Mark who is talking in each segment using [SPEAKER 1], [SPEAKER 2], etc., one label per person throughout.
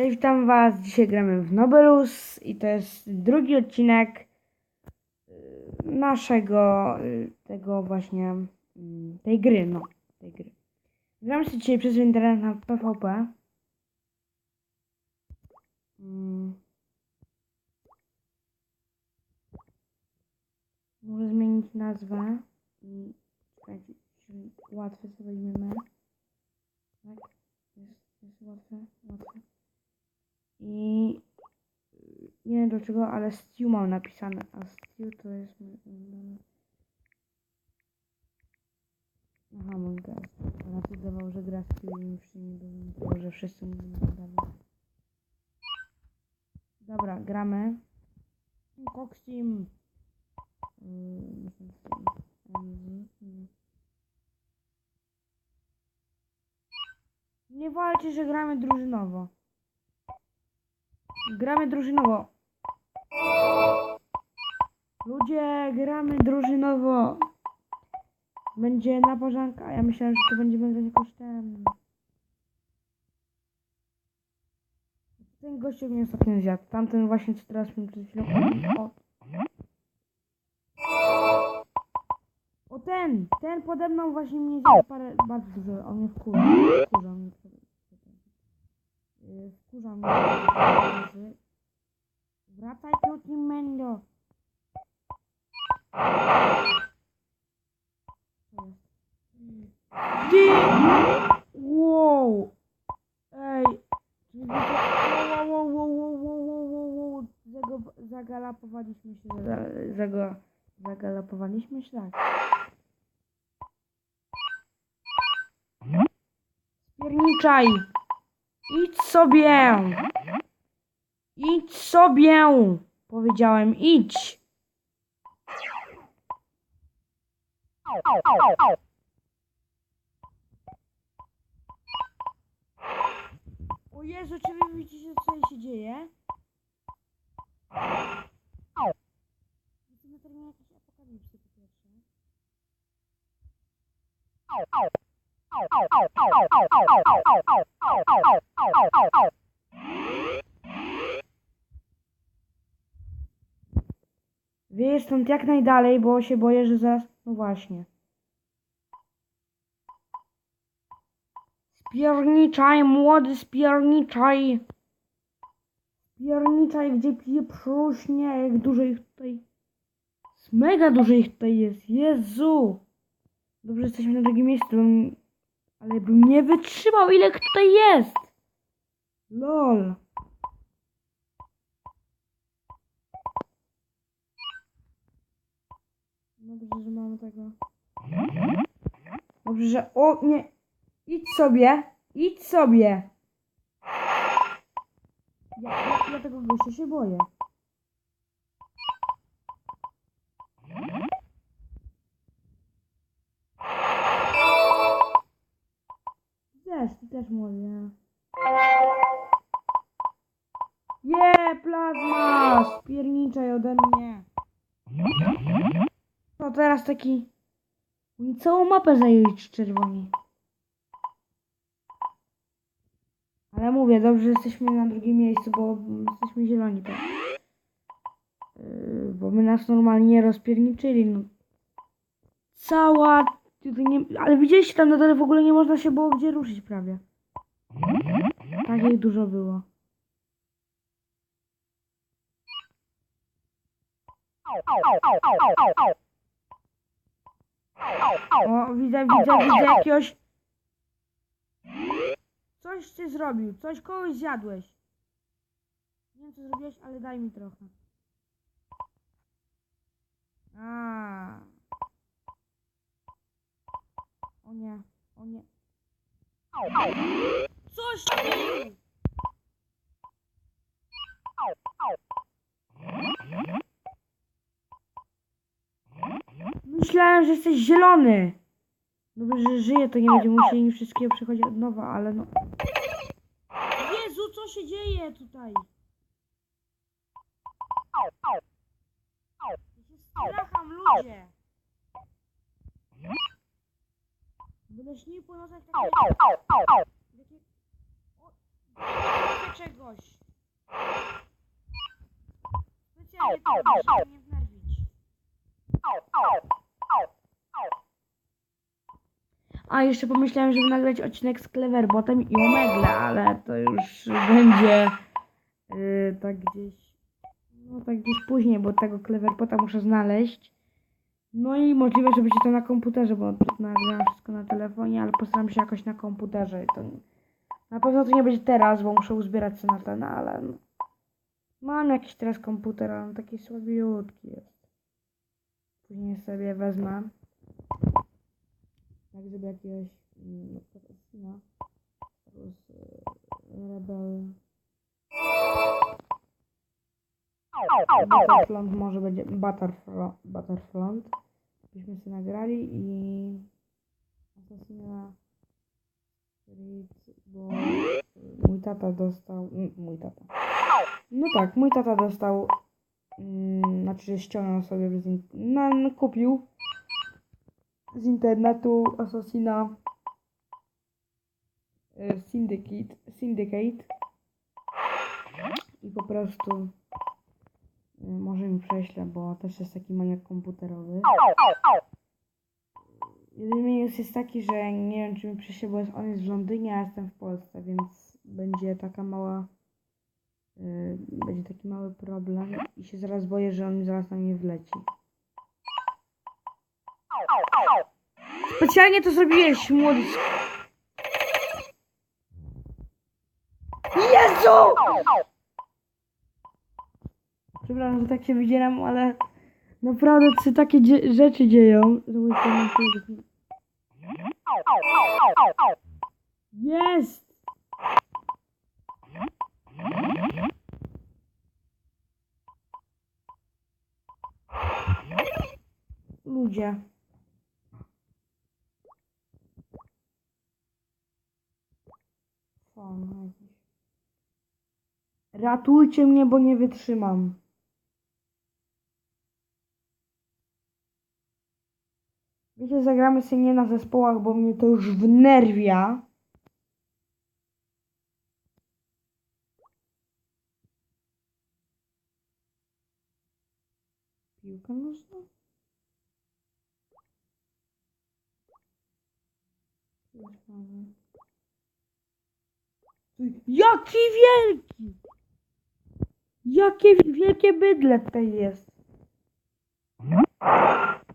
[SPEAKER 1] Cześć, witam was. Dzisiaj gramy w Nobelus i to jest drugi odcinek y, naszego, y, tego właśnie, mm, tej gry, no, tej gry. Gramy sobie dzisiaj przez internet na PvP. Mm. Może zmienić nazwę i łatwe co weźmiemy. Tak, jest, jest łatwe, łatwe. I y, nie wiem dlaczego, ale Stew mam napisane, a Stew to jest. Aha, mój gaz. To dawał, że gra Stew i już nie było, że wszyscy mówią dalej. Dobra, gramy. Yy, Nie walczy, że gramy drużynowo. Gramy drużynowo. Ludzie, gramy drużynowo. Będzie na porządku, a ja myślałem, że to będziemy grać jakoś ten. Ten gościu mnie ostatnio zjadł. Tamten właśnie, co teraz mi przed chwilą... O. o ten! Ten pode mną właśnie mnie zjadł parę... Bardzo dużo. On mnie wkurza. Wkurza mnie. Wkurza mnie. Wracaj tu, Team Mendo. Ty! Wow! Ej! Wow, wow, wow, wow, wow, wow, wow, wow. Zagalopowaliśmy się. za- Zago... Zagalopowaliśmy się, tak. Spierniczaj! Idź sobie! Idź sobie! Powiedziałem, idź! O Jezu, czy wy widzicie, co się dzieje? Terenie jakiejś apokalipsy po pierwsze. Wyjedź stąd jak najdalej, bo się boję, że zaraz... No właśnie. Spierniczaj, młody, spierniczaj! Spierniczaj, gdzie pieprzruśnie, jak dużo ich tutaj... Mega dużo ich tutaj jest, Jezu! Dobrze, jesteśmy na drugim miejscu. Ale bym nie wytrzymał, ile tutaj jest! LOL! Dobrze, że mamy tego. Dobrze, że... O, nie! Idź sobie! Idź sobie! Ja, ja, ja tego gościa się boję. Też, młody. Je, plazma! Spierniczaj ode mnie! No teraz taki... Oni całą mapę zajęli czerwoni. Ale mówię, dobrze, że jesteśmy na drugim miejscu, bo jesteśmy zieloni. Tak? Yy, bo my nas normalnie rozpierniczyli. No. Cała... Ale widzieliście, tam na dole w ogóle nie można się było gdzie ruszyć prawie. Tak ich dużo było. O, widzę, widzę, widzę jakiegoś... Coś ty zrobił, coś kogoś zjadłeś. Nie wiem co zrobiłeś, ale daj mi trochę. A. O nie, o nie. Myślałem, że jesteś zielony. Dobrze, że żyje, to nie będziemy musieli wszystkiego przechodzić od nowa, ale no... Jezu, co się dzieje tutaj? Ja się ludzie. Będę śnił po nocach takie... O, czegoś. Specjalnie to robisz, żeby mnie wnerwić. A jeszcze pomyślałem, żeby nagrać odcinek z Cleverbotem i Omegle, ale to już będzie yy, tak gdzieś no tak gdzieś później, bo tego Cleverbota muszę znaleźć. No i możliwe, że będzie to na komputerze, bo nagrałem wszystko na telefonie, ale postaram się jakoś na komputerze. To na pewno to nie będzie teraz, bo muszę uzbierać się na ten, ale no. mam jakiś teraz komputer, ale on taki słabiutki jest. Później sobie wezmę. Tak, żeby jakiegoś mm, przykład Assassina plus e, Rebel Battlefront może będzie Battlefront, Battlefront byśmy sobie nagrali i Assassina Creed, bo mój tata dostał mój tata no tak, mój tata dostał mm, znaczy ściągnął sobie z no, kupił z internetu Assassina y, Syndicate, Syndicate i po prostu y, może mi prześlę, bo też jest taki maniak komputerowy. Jedyny minus jest taki, że nie wiem czy mi prześlę, bo on jest w Londynie, a jestem w Polsce, więc będzie taka mała y, będzie taki mały problem i się zaraz boję, że on mi zaraz na mnie wleci. Specjalnie to zrobiłeś, młody. Jezu! Przepraszam, że tak się wydzieram, ale naprawdę się takie dzie- rzeczy dzieją. Jest! Ludzie. Ratujcie mnie, bo nie wytrzymam. Wiecie, zagramy sobie nie na zespołach, bo mnie to już wnerwia. Piłka nożna? Jaki wielki! Jakie wi- wielkie bydle tutaj jest!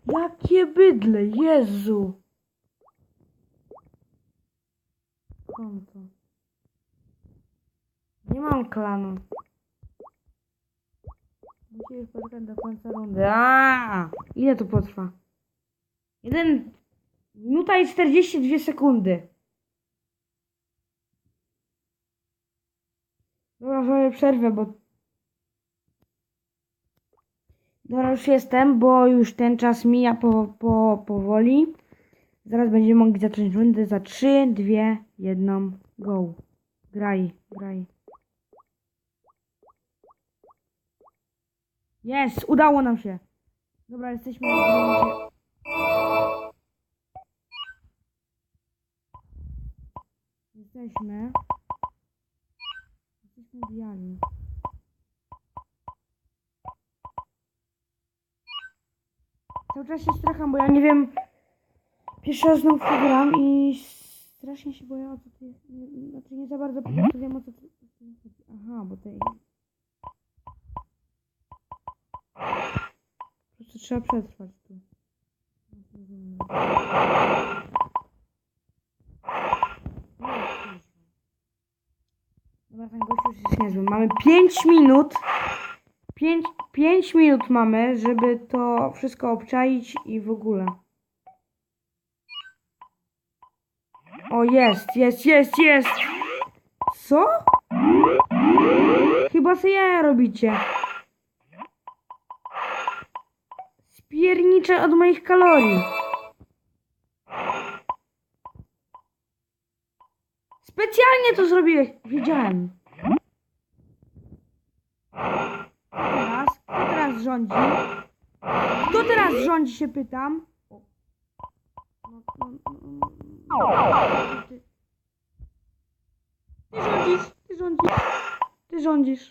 [SPEAKER 1] Jakie bydle, Jezu! Konto. Nie mam klanu. Musisz poczekać do końca rundy. Aaaa! Ile to potrwa? Jeden... Minuta i 42 sekundy. Dobra, sobie przerwę, bo... Dobra, już jestem, bo już ten czas mija po, po, powoli. Zaraz będziemy mogli zacząć rundę za 3, 2, 1, go. Graj, graj. Jest, udało nam się. Dobra, jesteśmy w. Jesteśmy. Jesteśmy biali. Cały czas się stracham, bo ja nie wiem. Pierwszy raz znowu gram i strasznie się boję o co to jest. Nie, znaczy nie za bardzo prostu wiem o co to chodzi. Aha, bo jest. Po prostu trzeba przetrwać tu. Dobra, ten gościu już jest niezły. Mamy 5 minut. 5, 5 minut mamy, żeby to wszystko obczaić i w ogóle. O, jest, jest, jest, jest! Co? Chyba sobie jaja robicie. Spiernicze od moich kalorii. Specjalnie to zrobiłeś. Wiedziałem. Teraz, kto teraz rządzi? Kto teraz rządzi się pytam? Ty, ty rządzisz, ty rządzisz, Ty rządzisz.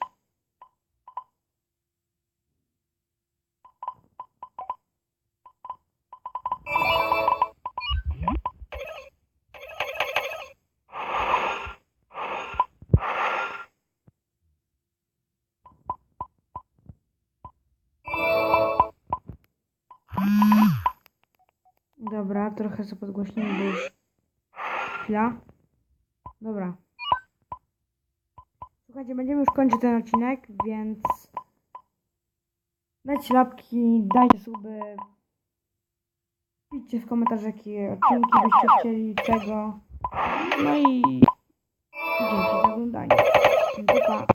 [SPEAKER 1] Trochę sobie podgłośnimy, bo już chwila. Dobra. Słuchajcie, będziemy już kończyć ten odcinek, więc dajcie łapki, dajcie suby, piszcie w komentarzach, jakie odcinki byście chcieli, czego. No i dzięki za oglądanie. Pa.